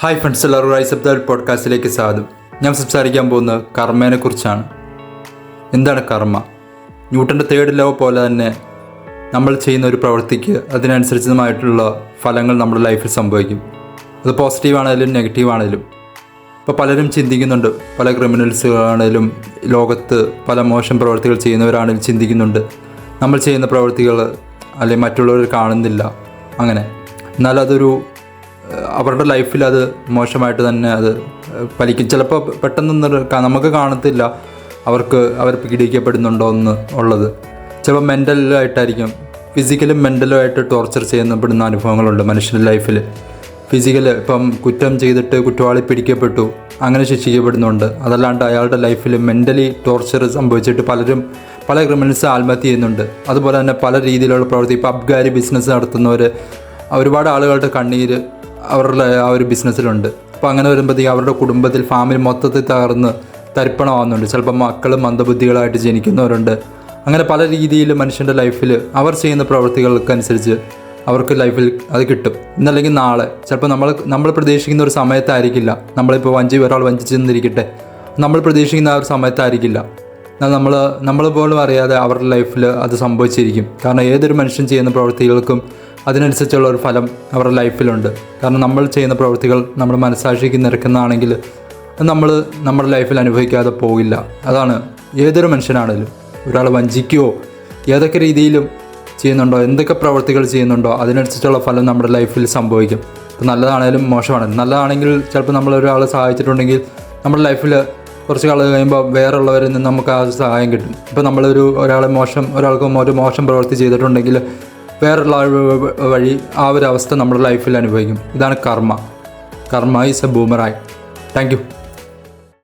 Hi friends എല്ലാവരും റൈസ് അബ്ദാൽ പോഡ്കാസ്റ്റിലേക്ക് സ്വാഗതം. ഞാൻ സംസാരിക്കാൻ പോകുന്നത് കർമ്മേനെ കുറിച്ചാണ് എന്താണ് കർമ്മ? ന്യൂട്ടന്റെ തേർഡ് ലവ് പോലെ തന്നെ നമ്മൾ ചെയ്യുന്ന ഒരു പ്രവൃത്തിക്ക് അതിനനുസരിച്ചതുമായിട്ടുള്ള ഫലങ്ങൾ നമ്മുടെ ലൈഫിൽ സംഭവിക്കും. അത് പോസിറ്റീവ് ആണെങ്കിലും നെഗറ്റീവ് ആണെങ്കിലും. ഇപ്പോൾ പലരും ചിന്തിക്കുന്നുണ്ട് പല ക്രിമിനൽസുകളാണെങ്കിലും ലോകത്ത് പല മോശം പ്രവൃത്തികൾ ചെയ്യുന്നവരാണെങ്കിലും ചിന്തിക്കുന്നുണ്ട്. നമ്മൾ ചെയ്യുന്ന പ്രവൃത്തികൾ അല്ലെങ്കിൽ മറ്റുള്ളവർ കാണുന്നില്ല അങ്ങനെ. എന്നാൽ അതൊരു അവരുടെ ലൈഫിൽ അത് മോശമായിട്ട് തന്നെ അത് പലിക്കും ചിലപ്പോൾ പെട്ടെന്ന് നമുക്ക് കാണത്തില്ല അവർക്ക് അവർ പീഡിക്കപ്പെടുന്നുണ്ടോ എന്ന് ഉള്ളത്. ചിലപ്പോൾ മെന്റലായിട്ടായിരിക്കും ഫിസിക്കലും മെന്റലും ആയിട്ട് ടോർച്ചർ ചെയ്യുന്നപ്പെടുന്ന അനുഭവങ്ങളുണ്ട് മനുഷ്യന്റെ ലൈഫിൽ ഫിസിക്കൽ ഇപ്പം കുറ്റം ചെയ്തിട്ട് കുറ്റവാളി പിടിക്കപ്പെട്ടു അങ്ങനെ ശിക്ഷിക്കപ്പെടുന്നുണ്ട്. അതല്ലാണ്ട് അയാളുടെ ലൈഫിൽ മെന്റലി ടോർച്ചർ സംഭവിച്ചിട്ട് പലരും പല ക്രിമിനൽസ് ആത്മഹത്യ ചെയ്യുന്നുണ്ട്. അതുപോലെ തന്നെ പല രീതിയിലുള്ള പ്രവൃത്തി. ഇപ്പോൾ അബ്ഗാരി ബിസിനസ് നടത്തുന്നവർ ഒരുപാട് ആളുകളുടെ കണ്ണീര് അവരുടെ ആ ഒരു ബിസിനസ്സിലുണ്ട് അപ്പോൾ അങ്ങനെ വരുമ്പോഴത്തേക്ക് അവരുടെ കുടുംബത്തിൽ ഫാമിലി മൊത്തത്തിൽ തകർന്ന് തരിപ്പണമാകുന്നുണ്ട് ചിലപ്പോൾ മക്കൾ മന്ദബുദ്ധികളായിട്ട് ജനിക്കുന്നവരുണ്ട്. അങ്ങനെ പല രീതിയിൽ മനുഷ്യന്റെ ലൈഫിൽ അവർ ചെയ്യുന്ന പ്രവൃത്തികൾക്കനുസരിച്ച് അവർക്ക് ലൈഫിൽ അത് കിട്ടും. ഇന്നല്ലെങ്കിൽ നാളെ. ചിലപ്പോൾ നമ്മൾ നമ്മൾ പ്രതീക്ഷിക്കുന്ന ഒരു സമയത്തായിരിക്കില്ല. നമ്മളിപ്പോൾ വഞ്ചി ഒരാൾ വഞ്ചിച്ചെന്നിരിക്കട്ടെ നമ്മൾ പ്രതീക്ഷിക്കുന്ന ആ ഒരു സമയത്തായിരിക്കില്ല. നമ്മൾ നമ്മൾ പോലും അറിയാതെ അവരുടെ ലൈഫിൽ അത് സംഭവിച്ചിരിക്കും. കാരണം ഏതൊരു മനുഷ്യൻ ചെയ്യുന്ന പ്രവൃത്തികൾക്കും അതിനനുസരിച്ചുള്ള ഒരു ഫലം അവരുടെ ലൈഫിലുണ്ട്. കാരണം നമ്മൾ ചെയ്യുന്ന പ്രവൃത്തികൾ നമ്മുടെ മനസ്സാക്ഷിക്ക് നിരക്കുന്നതാണെങ്കിൽ നമ്മൾ നമ്മുടെ ലൈഫിൽ അനുഭവിക്കാതെ പോകില്ല. അതാണ് ഏതൊരു മനുഷ്യനാണെങ്കിലും ഒരാൾ വഞ്ചിക്കുകയോ ഏതൊക്കെ രീതിയിലും ചെയ്യുന്നുണ്ടോ എന്തൊക്കെ പ്രവൃത്തികൾ ചെയ്യുന്നുണ്ടോ അതിനനുസരിച്ചുള്ള ഫലം നമ്മുടെ ലൈഫിൽ സംഭവിക്കും. ഇപ്പോൾ നല്ലതാണേലും മോശമാണെങ്കിലും നല്ലതാണെങ്കിൽ ചിലപ്പോൾ നമ്മൾ ഒരാളെ സഹായിച്ചിട്ടുണ്ടെങ്കിൽ നമ്മുടെ ലൈഫിൽ കുറച്ച് കാലം കഴിയുമ്പോൾ വേറുള്ളവരിൽ നിന്ന് നമുക്ക് ആ സഹായം കിട്ടും. ഇപ്പോൾ നമ്മളൊരു ഒരാളെ മോശം ഒരാൾക്ക് ഒരു മോശം പ്രവൃത്തി ചെയ്തിട്ടുണ്ടെങ്കിൽ വേറുള്ള വഴി ആ ഒരു അവസ്ഥ നമ്മുടെ ലൈഫിൽ അനുഭവിക്കും. ഇതാണ് കർമ്മ. കർമ്മ ഈസ് എ ബൂമറായി താങ്ക് യു